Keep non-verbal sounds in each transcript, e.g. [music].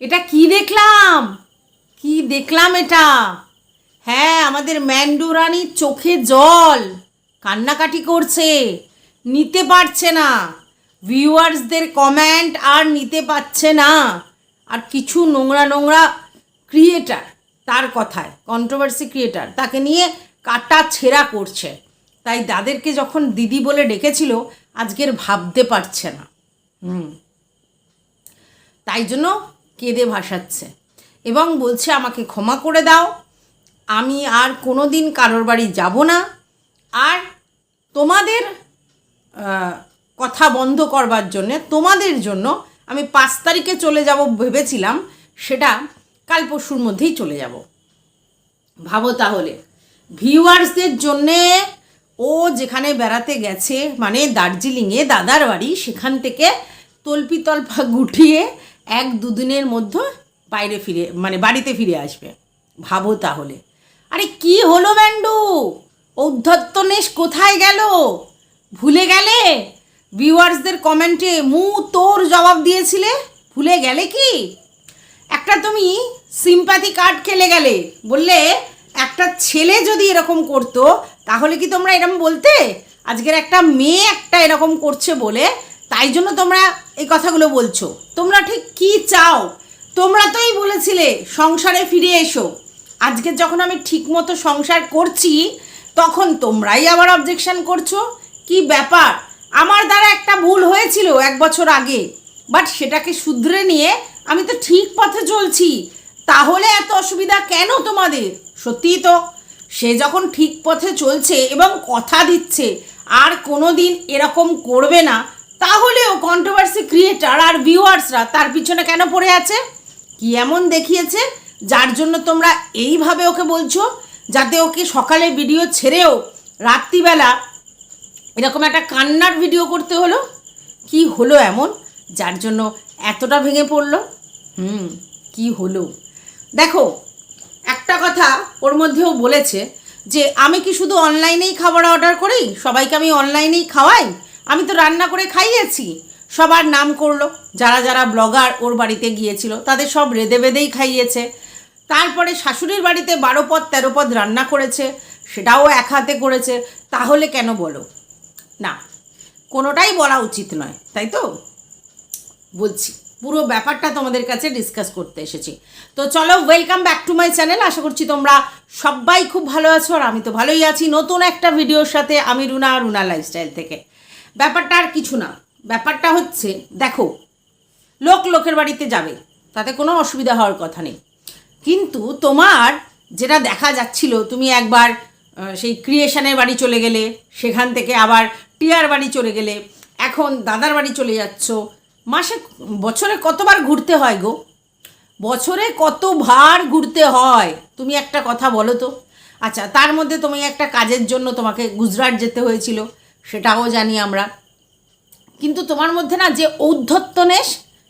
এটা কি দেখলাম? কি দেখলাম এটা? হ্যাঁ আমাদের ম্যান্ডু রানীর চোখে জল। কান্নাকাটি করছে। নিতে পারছে না। ভিউয়ার্সদের কমেন্ট আর নিতে পারছে না। আর কিছু নোংরা নোংরা ক্রিয়েটার তার কথায় কন্ট্রোভার্সি ক্রিয়েটার, তাকে নিয়ে কাটা ছেঁড়া করছে। তাই তাদেরকে যখন দিদি বলে ডেকেছিল, আজকের ভাবতে পারছে না। হুম। তাই জন্য কেঁদে ভাসাচ্ছে। এবং বলছে, আমাকে ক্ষমা করে দাও। আমি আর কোনো দিন কারোর বাড়ি যাব না। আর তোমাদের কথা বন্ধ করবার জন্যে, তোমাদের জন্য আমি পাঁচ তারিখে চলে যাব ভেবেছিলাম। সেটা কাল পরশুর মধ্যেই চলে যাব। ভাবো তাহলে, ভিউয়ার্সদের জন্যে ও যেখানে বেড়াতে গেছে মানে দার্জিলিংয়ে দাদার বাড়ি, সেখান থেকে তল্পি তল্পা গুটিয়ে এক দুদিনের মধ্যে বাইরে ফিরে মানে বাড়িতে ফিরে আসবে। ভাবো তাহলে। আরে কি হলো ব্যান্ডু? ঔদ্ধত্যনেশ কোথায় গেল? ভুলে গেলে? ভিউয়ার্সদের কমেন্টে মু তোর জবাব দিয়েছিলে? ভুলে গেলে কি? একটা তুমি সিম্পাথি কার্ড খেলে গেলে। বললে, একটা ছেলে যদি এরকম করতো, তাহলে কি তোমরা এরকম বলতে? আজকের একটা মেয়ে একটা এরকম করছে বলে তাই জন্য তোমরা এই কথাগুলো বলছো। তোমরা ঠিক কি চাও? তোমরা তোই বলেছিলে, সংসারে ফিরে এসো। আজকে যখন আমি ঠিকমতো সংসার করছি, তখন তোমরাই আবার অবজেকশন করছ? কি ব্যাপার? আমার দ্বারা একটা ভুল হয়েছিল এক বছর আগে বাট সেটাকে শুধরে নিয়ে আমি তো ঠিক পথে চলছি। তাহলে এত অসুবিধা কেন তোমাদের? সত্যিই তো, সে যখন ঠিক পথে চলছে এবং কথা দিচ্ছে, আর কোনো দিন এরকম করবে না তাহলেও কন্ট্রোভার্সি ক্রিয়েটার আর ভিউয়ার্সরা তার পিছনে কেন পড়ে আছে? কি এমন দেখিয়েছে? যার জন্য তোমরা এইভাবে ওকে বলছো? যাতে ওকে সকালে ভিডিও ছেড়েও রাত্রিবেলা এরকম একটা কান্নার ভিডিও করতে হলো? কি হলো এমন? যার জন্য এতটা ভেঙে পড়ল? হুম, কি হলো? দেখো, একটা কথা ওর মধ্যেও বলেছে যে, আমি কি শুধু অনলাইনেই খাবার অর্ডার করি? সবাইকে আমি অনলাইনেই খাওয়াই? আমি তো রান্না করে খাইয়েছি। সবার নাম করল। যারা যারা ব্লগার ওর বাড়িতে গিয়েছিল, তাদের সব রেদে বেদেই খাইয়েছে। তারপরে শাশুড়ির বাড়িতে বারো পদ, তেরো পদ রান্না করেছে, সেটাও এক হাতে করেছে। তাহলে কেন বলো? না, কোনোটাই বলা উচিত নয়, তাই তো? বলছি, পুরো ব্যাপারটা তোমাদের কাছে ডিসকাস করতে এসেছি। তো চলো welcome back to my channel আশা করছি তোমরা সবাই খুব ভালো আছো, আর আমি তো ভালোই আছি নতুন একটা ভিডিওর সাথে, আমি রুনা রুনা লাইফস্টাইল থেকে। ব্যাপারটা আর কিছু না। ব্যাপারটা হচ্ছে, দেখো, লোক লোকের বাড়িতে যাবে, তাতে কোনো অসুবিধা হওয়ার কথা নেই। কিন্তু তোমার যেটা দেখা যাচ্ছিল, তুমি একবার সেই ক্রিয়েশনের বাড়ি চলে গেলে, সেখান থেকে আবার টিয়ার বাড়ি চলে গেলে, এখন দাদার বাড়ি চলে যাচ্ছ, মাসে বছরে কতবার ঘুরতে হয় গো? বছরে কতবার ঘুরতে হয়? তুমি একটা কথা বলো তো। আচ্ছা তার মধ্যে তুমি একটা কাজের জন্য তোমাকে গুজরাট যেতে হয়েছিল। সেটাও জানি আমরা। কিন্তু তোমার মধ্যে না যে ঔদ্ধত্য নেশ,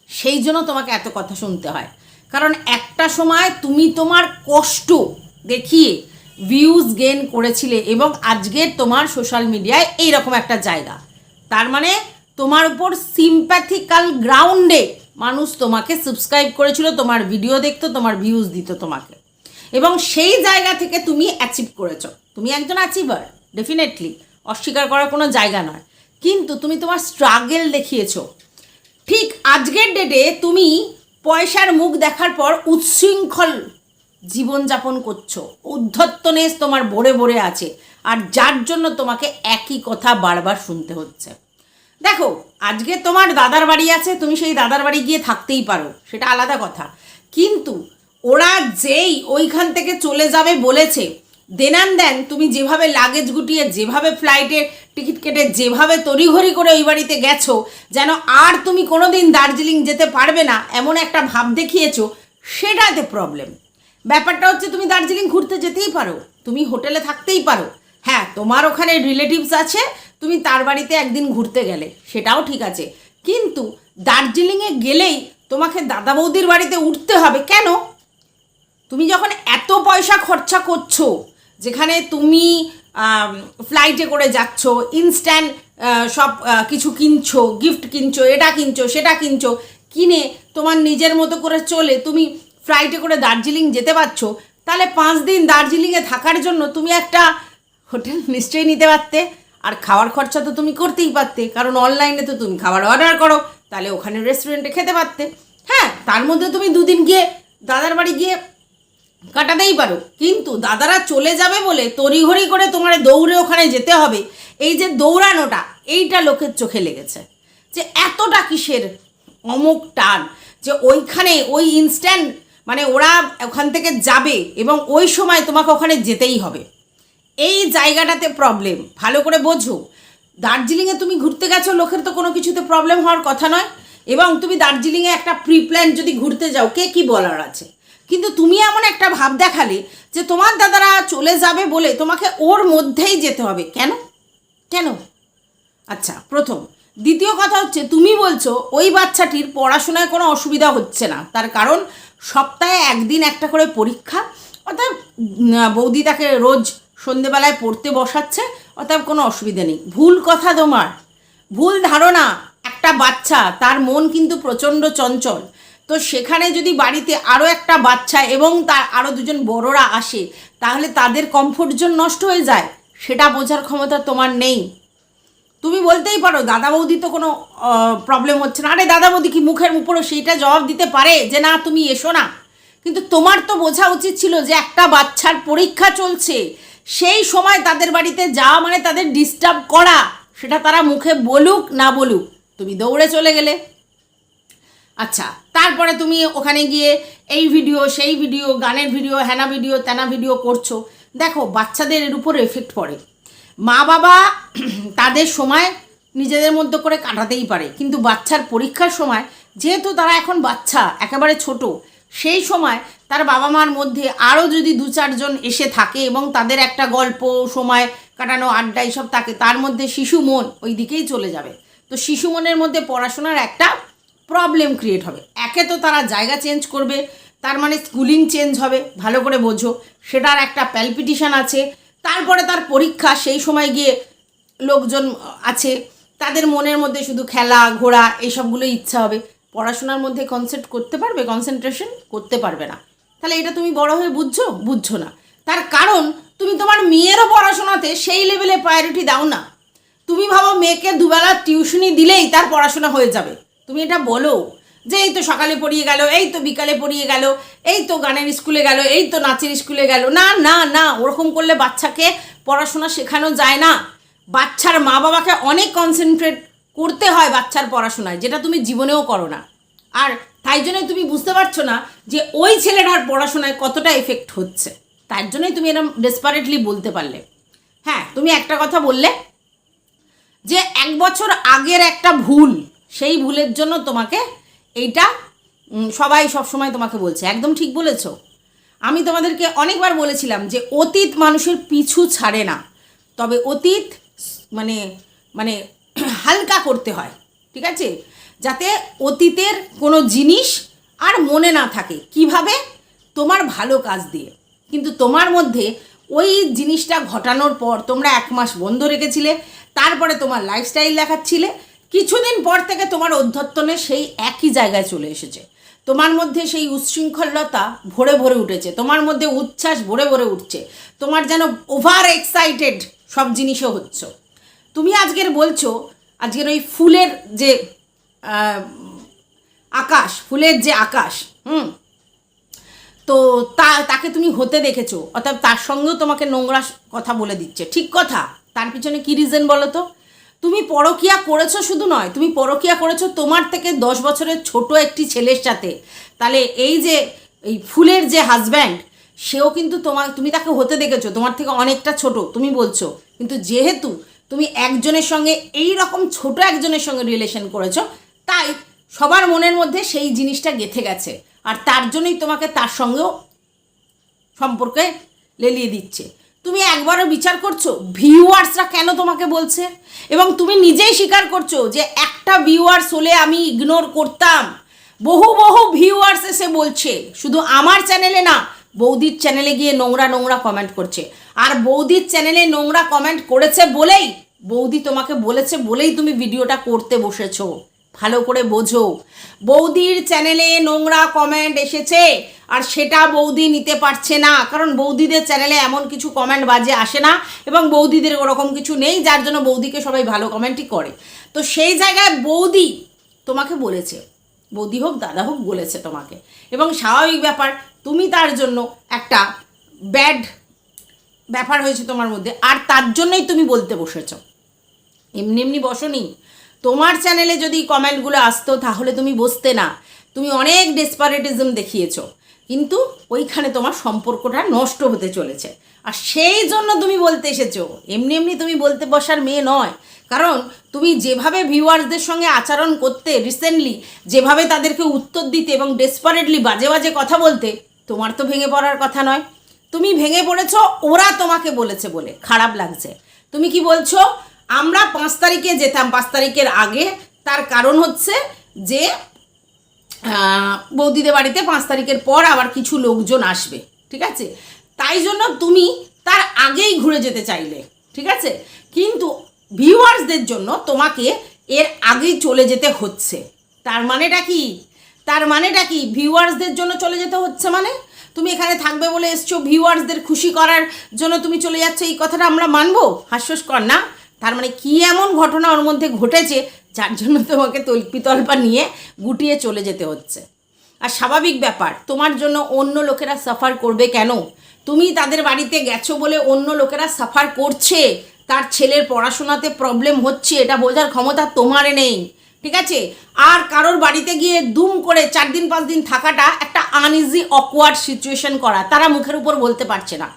সেই জন্য তোমাকে এত কথা শুনতে হয়। কারণ একটা সময় তুমি তোমার কষ্ট দেখিয়ে ভিউজ গেন করেছিলে এবং আজকে তোমার সোশ্যাল মিডিয়ায় এইরকম একটা জায়গা। তার মানে তোমার উপর সিম্প্যাথিক্যাল গ্রাউন্ডে মানুষ তোমাকে সাবস্ক্রাইব করেছিল, তোমার ভিডিও দেখতো, তোমার ভিউজ দিত তোমাকে। এবং সেই জায়গা থেকে তুমি অ্যাচিভ করেছ। তুমি একজন অ্যাচিভার ডেফিনেটলি অস্বীকার করার কোনো জায়গা নয়। কিন্তু তুমি তোমার স্ট্রাগেল দেখিয়েছো। ঠিক আজকের ডেটে তুমি পয়সার মুখ দেখার পর উচ্ছৃঙ্খল জীবনযাপন করছ। উদ্ধত্তনেস তোমার ভরে ভরে আছে। আর যার জন্য তোমাকে একই কথা বারবার শুনতে হচ্ছে। দেখো, আজকে তোমার দাদার বাড়ি আছে, তুমি সেই দাদার বাড়ি গিয়ে থাকতেই পারো, সেটা আলাদা কথা। কিন্তু ওরা যেই ওইখান থেকে চলে যাবে বলেছে দেনান দেন, তুমি যেভাবে লাগেজ গুটিয়ে, যেভাবে ফ্লাইটে টিকিট কেটে, যেভাবে তড়িঘড়ি করে ওই বাড়িতে গেছো, যেন আর তুমি কোনো দিন দার্জিলিং যেতে পারবে না, এমন একটা ভাব দেখিয়েছো, সেটাতে প্রবলেম ব্যাপারটা হচ্ছে তুমি দার্জিলিং ঘুরতে যেতেই পারো, তুমি হোটেলে থাকতেই পারো। হ্যাঁ তোমার ওখানে রিলেটিভস আছে, তুমি তার বাড়িতে একদিন ঘুরতে গেলে, সেটাও ঠিক আছে। কিন্তু দার্জিলিংয়ে গেলেই তোমাকে দাদা বৌদির বাড়িতে উঠতে হবে, কেন? তুমি যখন এত পয়সা খরচা করছ যেখানে তুমি ফ্লাইটে করে যাচ্ছ ইনস্ট্যান্ট সব কিছু কিনছো গিফট কিনছো, এটা কিনছো, সেটা কিনছো, কিনে তোমার নিজের মতো করে চলে তুমি ফ্লাইটে করে দার্জিলিং যেতে পারছ, তাহলে পাঁচ দিন দার্জিলিংয়ে থাকার জন্য তুমি একটা হোটেল নিশ্চয়ই নিতে পারতে। আর খাওয়ার খরচা তো তুমি করতেই পারতে, কারণ অনলাইনে তো তুমি খাবার অর্ডার করো, তাহলে ওখানে রেস্টুরেন্টে খেতে পারতে। হ্যাঁ তার মধ্যে তুমি দুদিন গিয়ে দাদার বাড়ি গিয়ে কাটাতেই পারো। কিন্তু দাদারা চলে যাবে বলে তড়িঘড়ি করে তোমার দৌড়ে ওখানে যেতে হবে। এই যে দৌড়ানোটা, এইটা লোকের চোখে লেগেছে। যে এতটা কিসের অমুক টান যে ওইখানে ওই ইনস্ট্যান্ট মানে ওরা ওখান থেকে যাবে এবং ওই সময় তোমাকে ওখানে যেতেই হবে। এই জায়গাটাতে প্রবলেম ভালো করে বোঝো। দার্জিলিংয়ে তুমি ঘুরতে গেছো, লোকের তো কোনো কিছুতে প্রবলেম হওয়ার কথা নয়। এবং তুমি দার্জিলিংয়ে একটা প্রি প্ল্যান যদি ঘুরতে যাও, কে কি বলার আছে? কিন্তু তুমি এমন একটা ভাব দেখালে যে তোমার দাদারা চলে যাবে বলে তোমাকে ওর মধ্যেই যেতে হবে। কেন? কেন? আচ্ছা প্রথম, দ্বিতীয় কথা হচ্ছে তুমি বলছো ওই বাচ্চাটির পড়াশোনায় কোনো অসুবিধা হচ্ছে না। তার কারণ সপ্তাহে একদিন একটা করে পরীক্ষা, অর্থাৎ বৌদি তাকে রোজ সন্ধেবেলায় পড়তে বসাচ্ছে, অর্থাৎ কোনো অসুবিধা নেই। ভুল কথা তোমার, ভুল ধারণা একটা বাচ্চা, তার মন কিন্তু প্রচণ্ড চঞ্চল। তো সেখানে যদি বাড়িতে আরও একটা বাচ্চা এবং তার আরও দুজন বড়রা আসে, তাহলে তাদের কমফোর্ট জোন নষ্ট হয়ে যায়। সেটা বোঝার ক্ষমতা তোমার নেই। তুমি বলতেই পারো, দাদা বৌদি তো কোনো প্রবলেম হচ্ছে না। আরে দাদা বৌদি কি মুখের উপরে সেইটা জবাব দিতে পারে যে না, তুমি এসো না? কিন্তু তোমার তো বোঝা উচিত ছিল যে একটা বাচ্চার পরীক্ষা চলছে। সেই সময় তাদের বাড়িতে যাওয়া মানে তাদের ডিস্টার্ব করা। সেটা তারা মুখে বলুক না বলুক। তুমি দৌড়ে চলে গেলে। আচ্ছা তারপরে তুমি ওখানে গিয়ে এই ভিডিও সেই ভিডিও গানের ভিডিও হ্যানা ভিডিও তেনা ভিডিও করছ। দেখো, বাচ্চাদের এর উপর এফেক্ট পড়ে। মা বাবা [clears throat] তাদের সময় নিজেদের মধ্যে করে কাটাতেই পারে। কিন্তু বাচ্চার পরীক্ষার সময়, যেহেতু তারা এখন বাচ্চা, একেবারে ছোট, সেই সময় তার বাবা মার মধ্যে আরও যদি দু চারজন এসে থাকে এবং তাদের একটা গল্প, সময় কাটানো, আড্ডা এইসব থাকে, তার মধ্যে শিশু মন ওই দিকেই চলে যাবে। তো শিশু মনের মধ্যে পড়াশোনার একটা প্রবলেম ক্রিয়েট হবে। একে তো তারা জায়গা চেঞ্জ করবে, তার মানে স্কুলিং চেঞ্জ হবে, ভালো করে বোঝো। সেটার একটা প্যালপিটিশান আছে, তারপরে তার পরীক্ষা, সেই সময় গিয়ে লোকজন আছে, তাদের মনের মধ্যে শুধু খেলা, ঘোরা এইসবগুলো ইচ্ছা হবে। পড়াশোনার মধ্যে কনসেন্ট করতে পারবে কনসেন্ট্রেশন করতে পারবে না। তাহলে এটা তুমি বড় হয়ে বুঝছ? বুঝছ না। তার কারণ, তুমি তোমার মেয়েরও পড়াশোনাতে সেই লেভেলে প্রায়োরিটি দাও না। তুমি ভাবো মেয়েকে দুবেলা টিউশনি দিলেই তার পড়াশোনা হয়ে যাবে। তুমি এটা বলো যে এই তো সকালে পড়িয়ে গেল, এই তো বিকালে পড়িয়ে গেল, এই তো গানের স্কুলে গেল, এই তো নাচের স্কুলে গেল। না না না, ওরকম করলে বাচ্চাকে পড়াশোনা শেখানো যায় না। বাচ্চার মা বাবাকে অনেক কনসেন্ট্রেট করতে হয় বাচ্চার পড়াশোনায়, যেটা তুমি জীবনেও করো না। আর তাই জন্যই তুমি বুঝতে পারছ না যে ওই ছেলেটার পড়াশোনায় কতটা এফেক্ট হচ্ছে। তার জন্যই তুমি এরকম ডেসপারেটলি বলতে পারলে। হ্যাঁ তুমি একটা কথা বললে যে এক বছর আগের একটা ভুল সেই ভুলের জন্য তোমাকে এইটা সবাই সবসময় তোমাকে বলছে। একদম ঠিক বলেছ। আমি তোমাদেরকে অনেকবার বলেছিলাম যে অতীত মানুষের পিছু ছাড়ে না। তবে অতীত মানে মানে [clears throat] হালকা করতে হয়, ঠিক আছে? যাতে অতীতের কোনো জিনিস আর মনে না থাকে। কীভাবে? তোমার ভালো কাজ দিয়ে। কিন্তু তোমার মধ্যে ওই জিনিসটা ঘটানোর পর তোমরা এক মাস বন্ধ রেখেছিলে, তারপরে তোমার লাইফস্টাইল দেখাচ্ছিলে কিছুদিন পর থেকে তোমার অধ্যত্তনে সেই একই জায়গায় চলে এসেছে। তোমার মধ্যে সেই উচ্ছৃঙ্খলতা ভরে ভরে উঠেছে। তোমার মধ্যে উচ্ছ্বাস ভরে ভরে উঠছে। তোমার যেন ওভার এক্সাইটেড সব জিনিসও হচ্ছে। তুমি আজকের বলছো, আজকের ওই ফুলের যে আকাশ, ফুলের যে আকাশ, হুম? তো তা, তাকে তুমি হতে দেখেছ, অর্থাৎ তার সঙ্গেও তোমাকে নোংরা কথা বলে দিচ্ছে। ঠিক কথা? তার পিছনে কি রিজন বলো তো? তুমি পরকিয়া করেছ শুধু নয়, তুমি পরকিয়া করেছ তোমার থেকে দশ বছরের ছোট একটি ছেলের সাথে। তাহলে এই যে, এই ফুলের যে হাজব্যান্ড সেও কিন্তু তোমার, তুমি তাকে হতে দেখেছ, তোমার থেকে অনেকটা ছোট, তুমি বলছো। কিন্তু যেহেতু তুমি একজনের সঙ্গে এই রকম ছোট একজনের সঙ্গে রিলেশন করেছ, তাই সবার মনের মধ্যে সেই জিনিসটা গেঁথে গেছে। আর তার জন্যই তোমাকে তার সঙ্গেও সম্পর্কে লেলিয়ে দিচ্ছে। তুমি একবারও বিচার করছ? ভিউয়ার্সরা কেন তোমাকে বলছে? এবং তুমি নিজেই স্বীকার করছ যে একটা ভিউয়ার্স হলে আমি ইগনোর করতাম। বহু বহু ভিউয়ার্স এসে বলছে, শুধু আমার চ্যানেলে না, বৌদির চ্যানেলে গিয়ে নোংরা নোংরা কমেন্ট করছে। আর বৌদির চ্যানেলে নোংরা কমেন্ট করেছে বলেই, বৌদি তোমাকে বলেছে বলেই তুমি ভিডিওটা করতে বসেছো। ভালো করে বোঝো। বৌদির চ্যানেলে নোংরা কমেন্ট এসেছে, আর সেটা বৌদি নিতে পারছে না। কারণ বৌদিদের চ্যানেলে এমন কিছু কমেন্ট বাজে আসে না, এবং বৌদিদের ওরকম কিছু নেই, যার জন্য বৌদিকে সবাই ভালো কমেন্টই করে। তো সেই জায়গায় বৌদি তোমাকে বলেছে, বৌদি হোক, দাদা হোক, বলেছে তোমাকে। এবং স্বাভাবিক ব্যাপার, তুমি তার জন্য একটা ব্যাড ব্যাপার হয়েছে তোমার মধ্যে, আর তার জন্যই তুমি বলতে বসেছ। এমনি এমনি বসনি। তোমার চ্যানেলে যদি কমেন্টগুলো আসতো, তাহলে তুমি বসতে না। তুমি অনেক ডেসপারেটিজম দেখিয়েছো, কিন্তু ওইখানে তোমার সম্পর্কটা নষ্ট হতে চলেছে। আর সেই জন্য তুমি বলতে এসেছ, এমনি এমনি তুমি বলতে বসার মেয়ে নয়। কারণ তুমি যেভাবে ভিউয়ার্সদের সঙ্গে আচরণ করতে রিসেন্টলি, যেভাবে তাদেরকে উত্তর দিতে এবং ডেসপারেটলি বাজে বাজে কথা বলতে, তোমার তো ভেঙে পড়ার কথা নয়। তুমি ভেঙে পড়েছ, ওরা তোমাকে বলেছে বলে, খারাপ লাগছে। তুমি কি বলছো আমরা পাঁচ তারিখে যেতাম, পাঁচ তারিখের আগে। তার কারণ হচ্ছে যে বৌদিদের বাড়িতে পাঁচ তারিখের পর আবার কিছু লোকজন আসবে, ঠিক আছে? তাই জন্য তুমি তার আগেই ঘুরে যেতে চাইলে, ঠিক আছে? কিন্তু ভিউয়ার্সদের জন্য তোমাকে এর আগেই চলে যেতে হচ্ছে। তার মানেটা কি? তার মানেটা কি? ভিউয়ার্সদের জন্য চলে যেতে হচ্ছে মানে? তুমি এখানে থাকবে বলে এসছো ভিউয়ার্সদের খুশি করার জন্য তুমি চলে যাচ্ছ, এই কথাটা আমরা মানবো? হাস্যস্কর না? তার মানে কি এমন ঘটনা ওর মধ্যে ঘটেছে যার জন্য তোমাকে তল্পিতল্পা নিয়ে গুটিয়ে চলে যেতে হচ্ছে? আর স্বাভাবিক ব্যাপার, তোমার জন্য অন্য লোকেরা সাফার করবে কেন? তুমি তাদের বাড়িতে গেছো বলে অন্য লোকেরা সাফার করছে, তার ছেলের পড়াশোনাতে প্রবলেম হচ্ছে, এটা বোঝার ক্ষমতা তোমার নেই, ঠিক আছে? আর কারোর বাড়িতে গিয়ে দুম করে চার দিন, পাঁচ দিন থাকাটা একটা আনইজি অকওয়ার্ড সিচুয়েশন করা, তারা মুখের উপর বলতে পারছে না।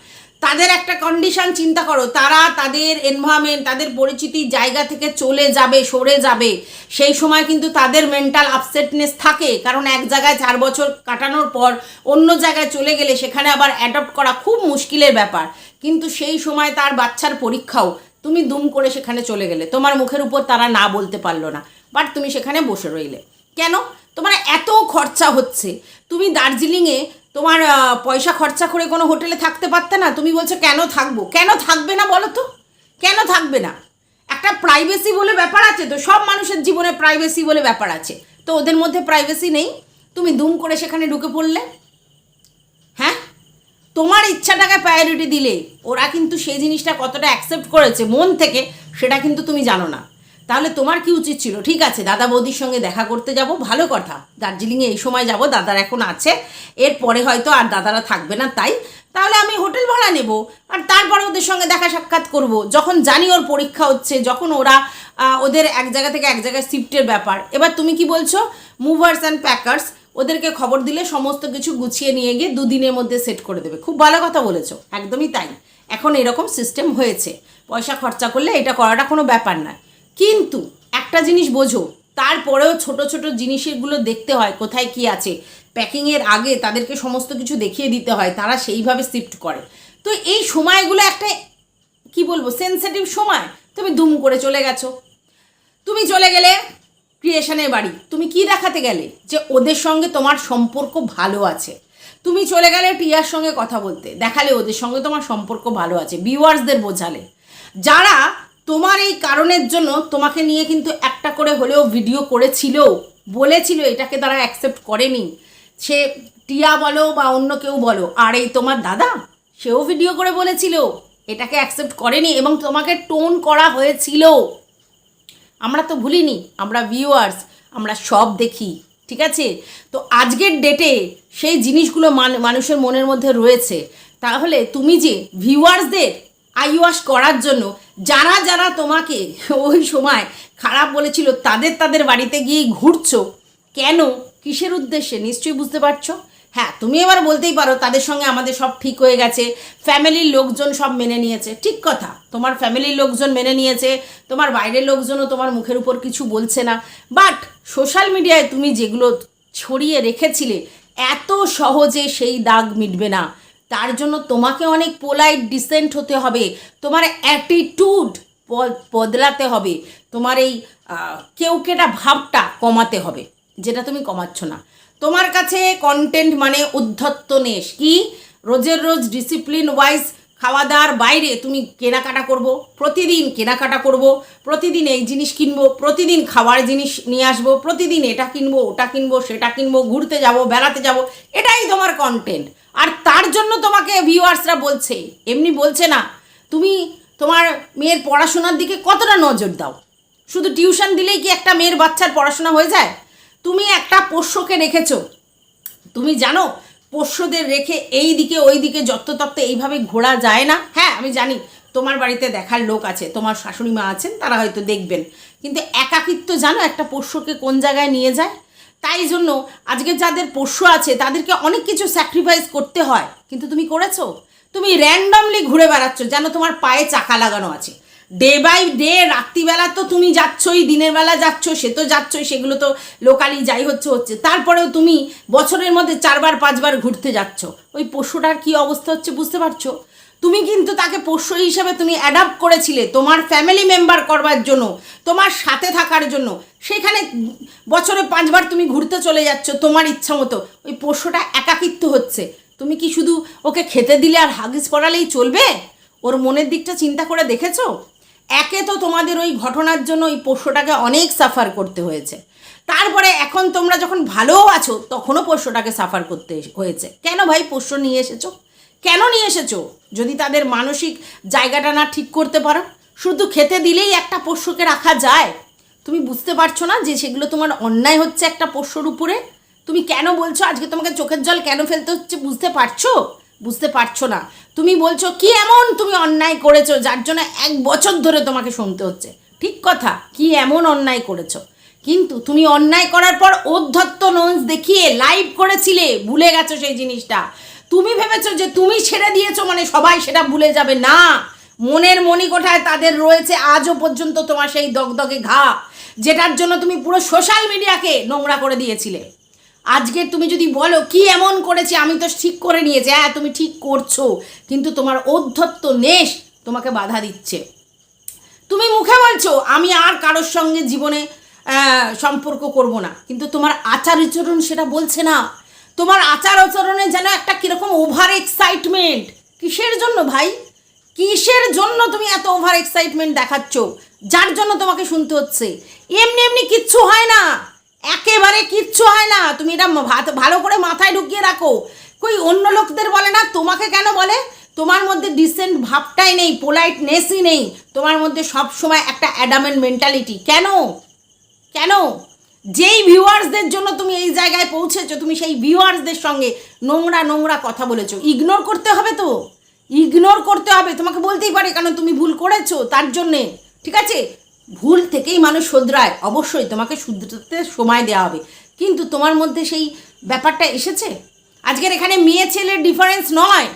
তাদের একটা কন্ডিশন চিন্তা করো, তারা তাদের এনভায়রনমেন্ট তাদের পরিচিতি জায়গা থেকে চলে যাবে, সরে যাবে। সেই সময় কিন্তু তাদের মেন্টাল আপসেটনেস থাকে, কারণ এক জায়গায় চার বছর কাটানোর পর অন্য জায়গায় চলে গেলে সেখানে আবার অ্যাডপ্ট করা খুব মুশকিলের ব্যাপার। কিন্তু সেই সময় তার বাচ্চার পরীক্ষাও, তুমি দুম করে সেখানে চলে গেলে। তোমার মুখের উপর তারা না বলতে পারল না বাট তুমি সেখানে বসে রইলে। কেন? তোমার এত খরচা হচ্ছে। তুমি দার্জিলিংয়ে তোমার পয়সা খরচা করে কোনো হোটেলে থাকতে পারতে না? তুমি বলছো, কেন থাকব? কেন থাকবে না বলো তো? কেন থাকবে না? একটা প্রাইভেসি বলে ব্যাপার আছে তো, সব মানুষের জীবনে প্রাইভেসি বলে ব্যাপার আছে। তো ওদের মধ্যে প্রাইভেসি নেই। তুমি দুম করে সেখানে ঢুকে পড়লে। হ্যাঁ? তোমার ইচ্ছাটাকে প্রায়োরিটি দিলে, ওরা কিন্তু সেই জিনিসটা কতটা অ্যাকসেপ্ট করেছে মন থেকে, সেটা কিন্তু তুমি জানো না। তাহলে তোমার কি উচিত ছিল? ঠিক আছে, দাদা বৌদির সঙ্গে দেখা করতে যাব, ভালো কথা। দার্জিলিংয়ে এই সময় যাব, দাদার এখন আছে। এরপরে হয়তো আর দাদারা থাকবে না তাই। তাহলে আমি হোটেল ভাড়া নেব। আর তারপরে ওদের সঙ্গে দেখা সাক্ষাৎ করব। যখন জানি ওর পরীক্ষা হচ্ছে, যখন ওরা ওদের এক জায়গা থেকে এক জায়গায় শিফটের ব্যাপার। এবার তুমি কি বলছো? মুভার্স অ্যান্ড প্যাকার্স ওদেরকে খবর দিলে সমস্ত কিছু গুছিয়ে নিয়ে গিয়ে দুদিনের মধ্যে সেট করে দেবে। খুব ভালো কথা বলেছ, একদমই তাই। এখন এরকম সিস্টেম হয়েছে। পয়সা খরচা করলে এটা করাটা কোনো ব্যাপার না। কিন্তু একটা জিনিস বোঝো, তারপরেও ছোট ছোট জিনিসেরগুলো দেখতে হয়, কোথায় কি আছে। প্যাকিংয়ের আগে তাদেরকে সমস্ত কিছু দেখিয়ে দিতে হয়, তারা সেইভাবে শিফট করে। তো এই সময়গুলো একটা, কি বলব সেন্সিটিভ সময়। তুমি দুম করে চলে গেছো। তুমি চলে গেলে ক্রিয়েশনের বাড়ি। তুমি কি দেখাতে গেলে? যে ওদের সঙ্গে তোমার সম্পর্ক ভালো আছে। তুমি চলে গেলে টিয়ার সঙ্গে কথা বলতে। দেখালে ওদের সঙ্গে তোমার সম্পর্ক ভালো আছে। ভিউয়ার্সদের বোঝালে। যারা তোমার এই কারণের জন্য তোমাকে নিয়ে কিন্তু একটা করে হলেও ভিডিও করেছিল। বলেছিল, এটাকে তারা অ্যাকসেপ্ট করেনি। সে টিয়া বলো বা অন্য কেউ বলো, আর, এই তোমার দাদা? সেও ভিডিও করে বলেছিল। এটাকে অ্যাকসেপ্ট করেনি এবং তোমাকে টোন করা হয়েছিল। আমরা তো ভুলিনি, আমরা ভিউয়ার্স আমরা সব দেখি, ঠিক আছে? তো আজকের ডেটে সেই জিনিসগুলো মানুষের মনের মধ্যে রয়েছে। তাহলে তুমি যে ভিউয়ার্সদের আইওয়াশ করার জন্য যারা যারা তোমাকে ওই সময় খারাপ বলেছিল, তাদের তাদের বাড়িতে গিয়ে ঘুরছো। কেন? কিসের উদ্দেশ্যে? নিশ্চয়ই বুঝতে পারছ? হ্যাঁ তুমি এবার বলতেই পারো, তাদের সঙ্গে আমাদের সব ঠিক হয়ে গেছে। ফ্যামিলির লোকজন সব মেনে নিয়েছে। ঠিক কথা, তোমার ফ্যামিলির লোকজন মেনে নিয়েছে, তোমার বাইরের লোকজনও তোমার মুখের উপর কিছু বলছে না। বাট সোশ্যাল মিডিয়ায় তুমি যেগুলো ছড়িয়ে রেখেছিলে, এত সহজে সেই দাগ মিটবে না। তার জন্য তোমাকে অনেক পোলাইট ডিসেন্ট হতে হবে। তোমার অ্যাটিটিউড বদলাতে হবে। তোমার এই কেউ কেউকেটা ভাবটা কমাতে হবে, যেটা তুমি কমাচ্ছ না। তোমার কাছে কন্টেন্ট মানে উদ্ধত্ত নেশ। কি? রোজের রোজ ডিসিপ্লিন ওয়াইজ খাওয়া দাওয়ার বাইরে তুমি কেনাকাটা করব, প্রতিদিন কেনাকাটা করব, প্রতিদিন এই জিনিস কিনবো, প্রতিদিন খাওয়ার জিনিস নিয়ে আসব, প্রতিদিন এটা কিনবো, ওটা কিনবো, সেটা কিনবো, ঘুরতে যাব, বেড়াতে যাব, এটাই তোমার কন্টেন্ট আর তার জন্য তোমাকে ভিউয়ার্সরা বলছে, এমনি বলছে না, তুমি তোমার মেয়ের পড়াশোনার দিকে কতটা নজর দাও? শুধু টিউশন দিলেই কি একটা মেয়ের বাচ্চার পড়াশোনা হয়ে যায়? তুমি একটা পোষ্যকে রেখেছো, তুমি জানো পোষ্যদের রেখে এই দিকে, ওই দিকে যত্র তত্ত্ব এইভাবে ঘোরা যায় না। হ্যাঁ আমি জানি তোমার বাড়িতে দেখার লোক আছে, তোমার শাশুড়ি মা আছেন, তারা হয়তো দেখবেন। কিন্তু একাকিত্ব জানো একটা পোষ্যকে কোন জায়গায় নিয়ে যায়? তাই জন্য আজকে যাদের পোষ্য আছে, তাদেরকে অনেক কিছু স্যাক্রিফাইস করতে হয়। কিন্তু তুমি করেছ? তুমি র্যান্ডমলি ঘুরে বেড়াচ্ছ, যেন তোমার পায়ে চাকা লাগানো আছে। ডে বাই ডে রাত্রিবেলা তো তুমি যাচ্ছই, দিনের বেলা যাচ্ছ, সে তো যাচ্ছই, সেগুলো তো লোকালি যাই হচ্ছে হচ্ছে। তারপরেও তুমি বছরের মধ্যে চারবার, পাঁচবার ঘুরতে যাচ্ছ। ওই পশুটার কি অবস্থা হচ্ছে বুঝতে পারছ? তুমি কিন্তু তাকে পোষ্য হিসাবে তুমি অ্যাডাপ্ট করেছিলে তোমার ফ্যামিলি মেম্বার করবার জন্য, তোমার সাথে থাকার জন্য। সেখানে বছরে পাঁচবার তুমি ঘুরতে চলে যাচ্ছ তোমার ইচ্ছা মতো। ওই পোষ্যটা একাকিত্ব হচ্ছে। তুমি কি শুধু ওকে খেতে দিলে আর হাগিস পড়ালেই চলবে? ওর মনের দিকটা চিন্তা করে দেখেছ? একে তো তোমাদের ওই ঘটনার জন্য ওই পোষ্যটাকে অনেক সাফার করতে হয়েছে। তারপরে এখন তোমরা যখন ভালোও আছো, তখনও পোষ্যটাকে সাফার করতে হয়েছে। কেন ভাই পোষ্য নিয়ে এসেছ? কেন নিয়ে এসেছ? যদি তাদের মানসিক জায়গাটা না ঠিক করতে পারো, শুধু খেতে দিলেই একটা পোষ্যকে রাখা যায়। তুমি বুঝতে পারছ না যে সেগুলো তোমার অন্যায় হচ্ছে একটা পোষ্যর উপরে? তুমি কেন বলছো, আজকে তোমাকে চোখের জল কেন ফেলতে হচ্ছে বুঝতে পারছ? বুঝতে পারছ না। তুমি বলছো, কি এমন তুমি অন্যায় করেছ যার জন্য এক বছর ধরে তোমাকে শুনতে হচ্ছে? ঠিক কথা, কি এমন অন্যায় করেছ? কিন্তু তুমি অন্যায় করার পর অধ্যত্ত নোজ দেখিয়ে লাইভ করেছিলে, ভুলে গেছো সেই জিনিসটা। তুমি ভেবেছো যে তুমি ছেড়ে দিয়েছ মানে সবাই সেটা ভুলে যাবে। না, মনের মণিকোঠায় তাদের রয়েছে আজও পর্যন্ত তোমার সেই দগদগে ঘা, যেটার জন্য তুমি পুরো সোশ্যাল মিডিয়াকে নোংরা করে দিয়েছিলে। আজকে তুমি যদি বলো, কি এমন করেছি? আমি তো ঠিক করে নিয়েছি। হ্যাঁ তুমি ঠিক করছ, কিন্তু তোমার অধ্যত্ত নেশ তোমাকে বাধা দিচ্ছে। তুমি মুখে বলছো, আমি আর কারোর সঙ্গে জীবনে সম্পর্ক করব না। কিন্তু তোমার আচার আচরণ সেটা বলছে না। তোমার আচার আচরণে যেন একটা কীরকম ওভার এক্সাইটমেন্ট কিসের জন্য ভাই? কিসের জন্য তুমি এত ওভার এক্সাইটমেন্ট দেখাচ্ছ? যার জন্য তোমাকে শুনতে হচ্ছে? এমনি এমনি কিচ্ছু হয় না। একেবারে কিচ্ছু হয় না। তুমি এটা ভালো করে মাথায় ঢুকিয়ে রাখো। কই, অন্য লোকদের বলে না? তোমাকে কেন বলে? তোমার মধ্যে ডিসেন্ট ভাবটাই নেই পোলাইটনেসই নেই। তোমার মধ্যে সব সময় একটা অ্যাডামেন্ট মেন্টালিটি কেন? কেন? যেই ভিউয়ার্সদের জন্য তুমি এই জায়গায় পৌঁছেছো, তুমি সেই ভিউয়ার্সদের সঙ্গে নোংরা নোংরা কথা বলেছ। ইগনোর করতে হবে তো। ইগনোর করতে হবে। তোমাকে বলতেই পারে কারণ তুমি ভুল করেছ? তার জন্যে। ঠিক আছে? ভুল থেকেই মানুষ শোধরায়। অবশ্যই তোমাকে শুধরাতে সময় দেওয়া হবে। কিন্তু তোমার মধ্যে সেই ব্যাপারটা এসেছে? আজকের এখানে মেয়ে ছেলের ডিফারেন্স নয়।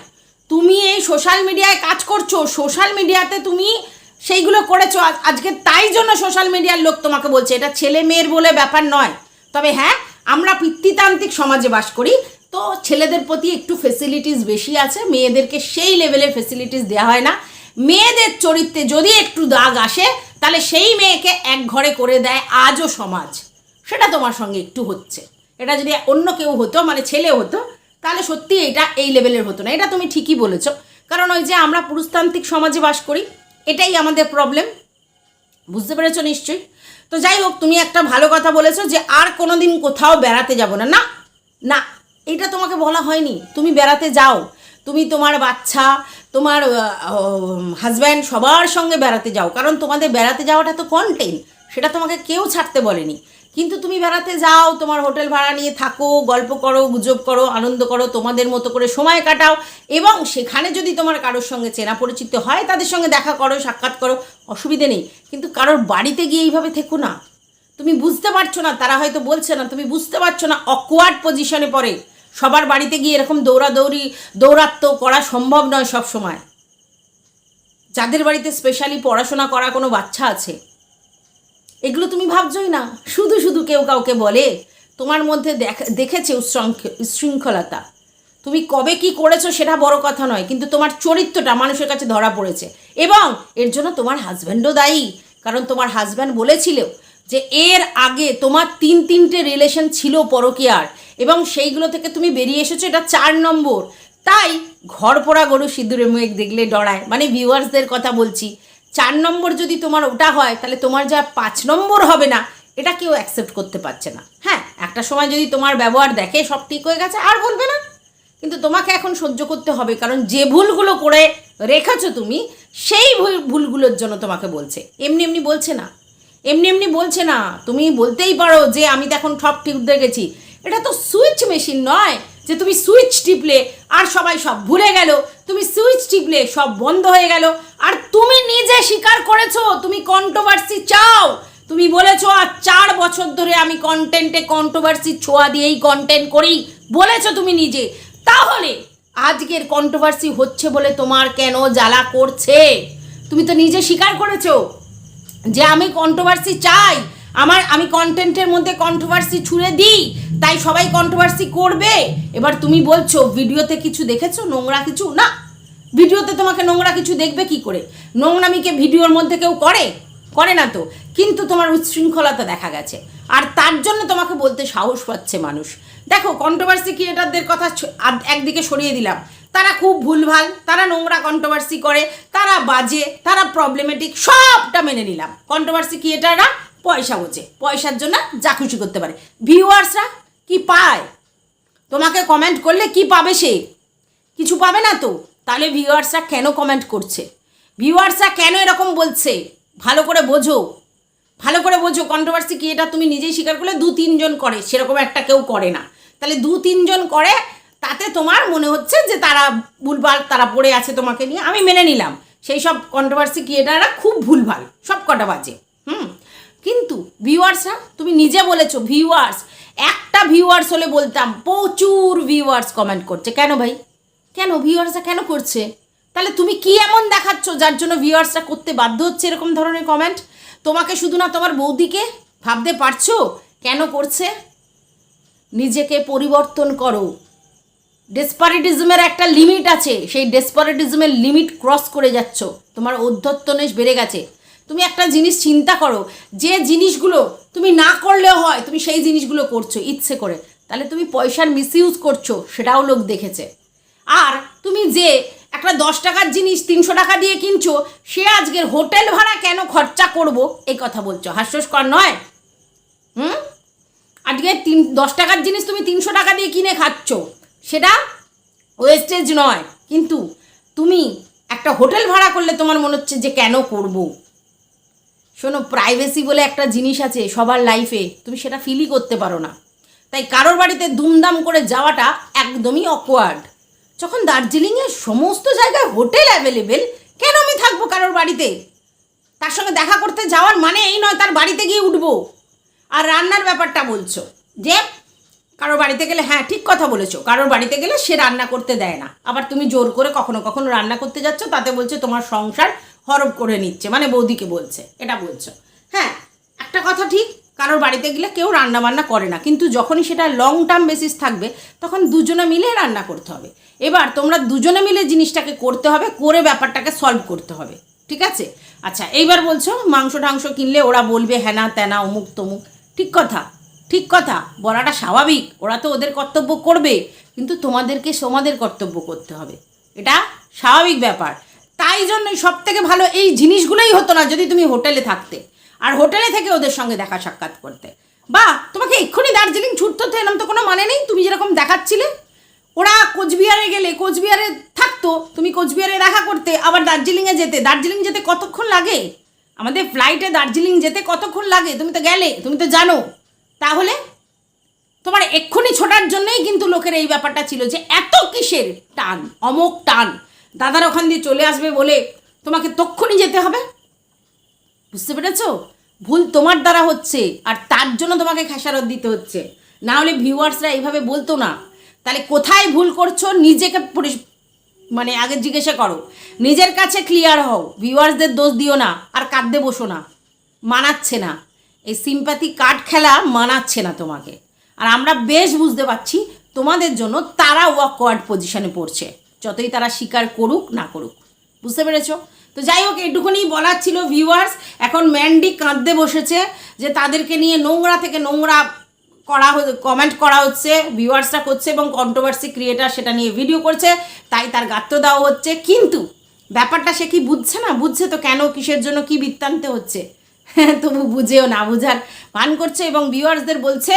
তুমি এই সোশ্যাল মিডিয়ায় কাজ করছ। সোশ্যাল মিডিয়াতে তুমি সেইগুলো করেছ। আজকে তাই জন্য সোশ্যাল মিডিয়ার লোক তোমাকে বলছে। এটা ছেলে মেয়ের বলে ব্যাপার নয়। তবে হ্যাঁ আমরা পিতৃতান্ত্রিক সমাজে বাস করি। তো ছেলেদের প্রতি একটু ফেসিলিটিস বেশি আছে। মেয়েদেরকে সেই লেভেলের ফেসিলিটিস দেওয়া হয় না। মেয়েদের চরিত্রে যদি একটু দাগ আসে তাহলে সেই মেয়েকে এক ঘরে করে দেয় আজও সমাজ। সেটা তোমার সঙ্গে একটু হচ্ছে। এটা যদি অন্য কেউ হতো মানে ছেলে হতো, তাহলে সত্যি এটা এই লেভেলের হতো না। এটা তুমি ঠিকই বলেছ। কারণ ওই যে আমরা পুরুষতান্ত্রিক সমাজে বাস করি, এটাই আমাদের প্রবলেম বুঝতে পেরেছ নিশ্চয়ই? তো যাই হোক, তুমি একটা ভালো কথা বলেছ যে আর কোনো দিন কোথাও বেড়াতে যাব না। না না, এটা তোমাকে বলা হয়নি। তুমি বেড়াতে যাও। তুমি তোমার বাচ্চা তোমার হাজব্যান্ড সবার সঙ্গে বেড়াতে যাও, কারণ তোমাদের বেড়াতে যাওয়াটা তো কন্টেন্ট সেটা তোমাকে কেউ ছাড়তে বলেনি। কিন্তু তুমি বেড়াতে যাও, তোমার হোটেল ভাড়া নিয়ে থাকো, গল্প করো, গুজব করো, আনন্দ করো, তোমাদের মতো করে সময় কাটাও, এবং সেখানে যদি তোমার কারোর সঙ্গে চেনা পরিচিত হয়, তাদের সঙ্গে দেখা করো, সাক্ষাৎ করো, অসুবিধে নেই। কিন্তু কারোর বাড়িতে গিয়ে এইভাবে থেকো না। তুমি বুঝতে পারছ না, তারা হয়তো বলছে না, তুমি বুঝতে পারছ না অকওয়ার্ড পজিশনে পড়ে। সবার বাড়িতে গিয়ে এরকম দৌড়াদৌড়ি, দৌড়াত্ম করা সম্ভব নয় সব সময় যাদের বাড়িতে স্পেশালি পড়াশোনা করা কোনো বাচ্চা আছে, এগুলো তুমি ভাবছই না। শুধু শুধু কেউ কাউকে বলে, তোমার মধ্যে দেখ- দেখেছে উচ্ছৃঙ্খলতা তুমি কবে কি করেছ সেটা বড় কথা নয়, কিন্তু তোমার চরিত্রটা মানুষের কাছে ধরা পড়েছে। এবং এর জন্য তোমার হাজব্যান্ডও দায়ী। কারণ তোমার হাজব্যান্ড বলেছিল যে এর আগে তোমার তিন তিনটে রিলেশন ছিল পরকীয়ার। এবং সেইগুলো থেকে তুমি বেরিয়ে এসেছ, এটা চার নম্বর। তাই ঘর পোড়া গরু সিঁদুরে মেঘ দেখলে ডরায়। মানে ভিউয়ার্সদের কথা বলছি, চার নম্বর যদি তোমার ওটা হয়, তাহলে তোমার যা পাঁচ নম্বর হবে না, এটা কেউ অ্যাকসেপ্ট করতে পারছে না। হ্যাঁ একটা সময় যদি তোমার ব্যবহার দেখে সব ঠিক হয়ে গেছে, আর বলবে না। কিন্তু তোমাকে এখন সহ্য করতে হবে, কারণ যে ভুলগুলো করে রেখেছো তুমি, সেই ভুল- ভুলগুলোর জন্য তোমাকে বলছে। এমনি এমনি বলছে না। এমনি এমনি বলছে না। তুমি বলতেই পারো যে আমি তো এখন সব ঠিক দেখেছি এটা তো সুইচ মেশিন নয় যে তুমি সুইচ টিপলে আর সবাই সব ভুলে গেল। তুমি সুইচ টিপলে সব বন্ধ হয়ে গেল। আর তুমি নিজে স্বীকার করেছ, তুমি কন্ট্রোভার্সি চাও। তুমি বলেছ আর চার বছর ধরে আমি কন্টেন্টে কন্ট্রোভার্সি ছোঁয়া দিয়েই কন্টেন্ট করি। বলেছ তুমি নিজে। তাহলে আজকের কন্ট্রোভার্সি হচ্ছে বলে তোমার কেন জ্বালা করছে? তুমি তো নিজে স্বীকার করেছ যে আমি কন্ট্রোভার্সি চাই। আমার, আমি কন্টেন্টের মধ্যে কন্ট্রোভার্সি ছুড়ে দিই, তাই সবাই কন্ট্রোভার্সি করবে। এবার তুমি বলছো, ভিডিওতে কিছু দেখেছ? নোংরা কিছু? না। ভিডিওতে তোমাকে নোংরা কিছু দেখবে কি করে? নোংরামিকে ভিডিওর মধ্যে কেউ করে? করে না তো। কিন্তু তোমার উচ্ছৃঙ্খলতা দেখা গেছে। আর তার জন্য তোমাকে বলতে সাহস পাচ্ছে মানুষ। দেখো কন্ট্রোভার্সি ক্রিয়েটারদের কথা একদিকে সরিয়ে দিলাম। তারা খুব ভুলভাল, তারা নোংরা কন্ট্রোভার্সি করে, তারা বাজে, তারা প্রবলেমেটিক সবটা মেনে নিলাম। কন্ট্রোভার্সি ক্রিয়েটাররা পয়সা বোঝে, পয়সার জন্য যা খুশি করতে পারে। ভিউয়ার্সরা কি পায়? তোমাকে কমেন্ট করলে কি পাবে সে? কিছু পাবে না তো? তাহলে ভিউয়ার্সরা কেন কমেন্ট করছে? ভিউয়ার্সরা কেন এরকম বলছে? ভালো করে বোঝো। ভালো করে বোঝো কন্ট্রোভার্সি কি? এটা তুমি নিজেই স্বীকার করলে দু তিনজন করে, সেরকম একটা কেউ করে না। তাহলে দু তিনজন করে, তাতে তোমার মনে হচ্ছে যে তারা ভুলভাল, তারা পড়ে আছে তোমাকে নিয়ে। আমি মেনে নিলাম। সেই সব কন্ট্রোভার্সি ক্রিয়েটাররা খুব ভুলভাল, সব কটা বাজে। হুম? কিন্তু ভিউয়ার্সরা তুমি নিজে বলেছ ভিউয়ার্স একটা ভিউয়ার্স হলে বলতাম, প্রচুর ভিউয়ার্স কমেন্ট করছে। কেন ভাই? কেন ভিউয়ার্সরা কেন করছে? তাহলে তুমি কি এমন দেখাচ্ছ যার জন্য ভিউয়ার্সরা করতে বাধ্য হচ্ছে এরকম ধরনের কমেন্ট তোমাকে শুধু না তোমার বৌদিকে ভাবতে পারছ কেন করছে? নিজেকে পরিবর্তন করো। ডেসপারেটিজমের একটা লিমিট আছে, সেই ডেসপারেটিজমের লিমিট ক্রস করে যাচ্ছ। তোমার অধ্যত্তনেশ বেড়ে গেছে। তুমি একটা জিনিস চিন্তা করো, যে জিনিসগুলো তুমি না করলেও হয়, তুমি সেই জিনিসগুলো করছ, ইচ্ছে করে। তাহলে তুমি পয়সার মিসইউজ করছ, সেটাও লোক দেখেছে। আর তুমি যে একটা দশ টাকার জিনিস তিনশো টাকা দিয়ে কিনছো, সে আজকের হোটেল ভাড়া কেন খরচা করব? এই কথা বলছো। হাস্যস্কর নয়? হুম? আজকে তিন, দশ টাকার জিনিস তুমি তিনশো টাকা দিয়ে কিনে খাচ্ছ। সেটা ওয়েস্টেজ নয়। কিন্তু তুমি একটা হোটেল ভাড়া করলে তোমার মনে হচ্ছে যে কেন করব? শোনো প্রাইভেসি বলে একটা জিনিস আছে সবার লাইফে তুমি সেটা ফিলই করতে পারো না। তাই কারোর বাড়িতে দুমদাম করে যাওয়াটা একদমই অকওয়ার্ড যখন দার্জিলিংয়ে সমস্ত জায়গায় হোটেল অ্যাভেলেবেল কেন আমি থাকব কারোর বাড়িতে? তার সঙ্গে দেখা করতে যাওয়ার মানে এই নয় তার বাড়িতে গিয়ে উঠবো। আর রান্নার ব্যাপারটা বলছো, যে কারোর বাড়িতে গেলে হ্যাঁ ঠিক কথা বলেছ, কারোর বাড়িতে গেলে সে রান্না করতে দেয় না। আবার তুমি জোর করে কখনো কখনো রান্না করতে যাচ্ছ, তাতে বলছে তোমার সংসার হরব করে নিচ্ছে মানে বৌদিকে বলছে, এটা বলছো। হ্যাঁ একটা কথা ঠিক, কারোর বাড়িতে গেলে কেউ রান্না বান্না করে না, কিন্তু যখনই সেটা লং টার্ম বেসিস থাকবে, তখন দুজনে মিলে রান্না করতে হবে। এবার তোমরা দুজনে মিলে জিনিসটাকে করতে হবে, করে ব্যাপারটাকে সলভ করতে হবে, ঠিক আছে? আচ্ছা এইবার বলছো, মাংস টাংস কিনলে ওরা বলবে, হ্যানা, ত্যানা, অমুক, তমুক। ঠিক কথা ঠিক কথা, বলাটা স্বাভাবিক, ওরা তো ওদের কর্তব্য করবে, কিন্তু তোমাদেরকে তোমাদের কর্তব্য করতে হবে। এটা স্বাভাবিক ব্যাপার। তাই জন্যই সব থেকে ভালো এই জিনিসগুলোই হতো না যদি তুমি হোটেলে থাকতে। আর হোটেলে থেকে ওদের সঙ্গে দেখা সাক্ষাৎ করতে। বা, তোমাকে এক্ষুনি দার্জিলিং ছুটতে হতো এরকম তো কোনো মানে নেই? তুমি যেরকম দেখাচ্ছিলে। ওরা কোচবিহারে গেলে, কোচবিহারে থাকতো, তুমি কোচবিহারে দেখা করতে, আবার দার্জিলিংয়ে যেতে। দার্জিলিং যেতে কতক্ষণ লাগে? আমাদের ফ্লাইটে দার্জিলিং যেতে কতক্ষণ লাগে? তুমি তো গেলে, তুমি তো জানো। তাহলে তোমার এক্ষুনি ছোটার জন্যই কিন্তু লোকের এই ব্যাপারটা ছিল যে এত কিসের টান অমোক টান। দাদার ওখান দিয়ে চলে আসবে বলে তোমাকে তক্ষুনি যেতে হবে? বুঝতে পেরেছ? ভুল তোমার দ্বারা হচ্ছে, আর তার জন্য তোমাকে খেসারত দিতে হচ্ছে। না হলে ভিউয়ার্সরা এইভাবে বলতো না। তাহলে কোথায় ভুল করছ নিজেকে মানে আগে জিজ্ঞাসা করো। নিজের কাছে ক্লিয়ার হও। ভিউয়ার্সদের দোষ দিও না, আর কাঁদতে বসো না। মানাচ্ছে না। এই সিম্প্যাথি কার্ড খেলা মানাচ্ছে না তোমাকে। আর আমরা বেশ বুঝতে পারছি তোমাদের জন্য তারা ওয়াকওয়ার্ড পজিশনে পড়ছে। যতই তারা স্বীকার করুক, না করুক। বুঝতে পেরেছ? তো যাই হোক এটুকুনি বলার ছিল ভিউয়ার্স এখন ম্যান্ডি কাঁদতে বসেছে যে তাদেরকে নিয়ে নোংরা থেকে নোংরা করা কমেন্ট করা হচ্ছে ভিউয়ার্সরা করছে এবং কন্ট্রোভার্সি ক্রিয়েটার সেটা নিয়ে ভিডিও করছে, তাই তার গাত্র দেওয়া হচ্ছে। কিন্তু ব্যাপারটা সে কি বুঝছে না? বুঝছে তো কেন? কিসের জন্য কি বৃত্তান্তে হচ্ছে? [laughs] তবু বুঝেও না, বুঝার পান করছে এবং ভিউয়ার্সদের বলছে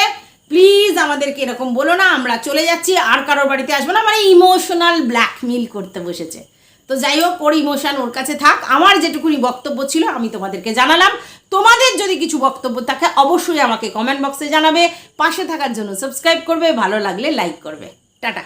প্লিজ আমাদেরকে এরকম বলো না, আমরা চলে যাচ্ছি, আর কারোর বাড়িতে আসব না মানে ইমোশনাল ব্ল্যাকমেল করতে বসেছে। তো যাই হোক, ওর ইমোশন ওর কাছে থাক। আমার যেটুকুনি বক্তব্য ছিল, আমি তোমাদেরকে জানালাম। তোমাদের যদি কিছু বক্তব্য থাকে, অবশ্যই আমাকে কমেন্ট বক্সে জানাবে। পাশে থাকার জন্য সাবস্ক্রাইব করবে, ভালো লাগলে লাইক করবে। টাটা।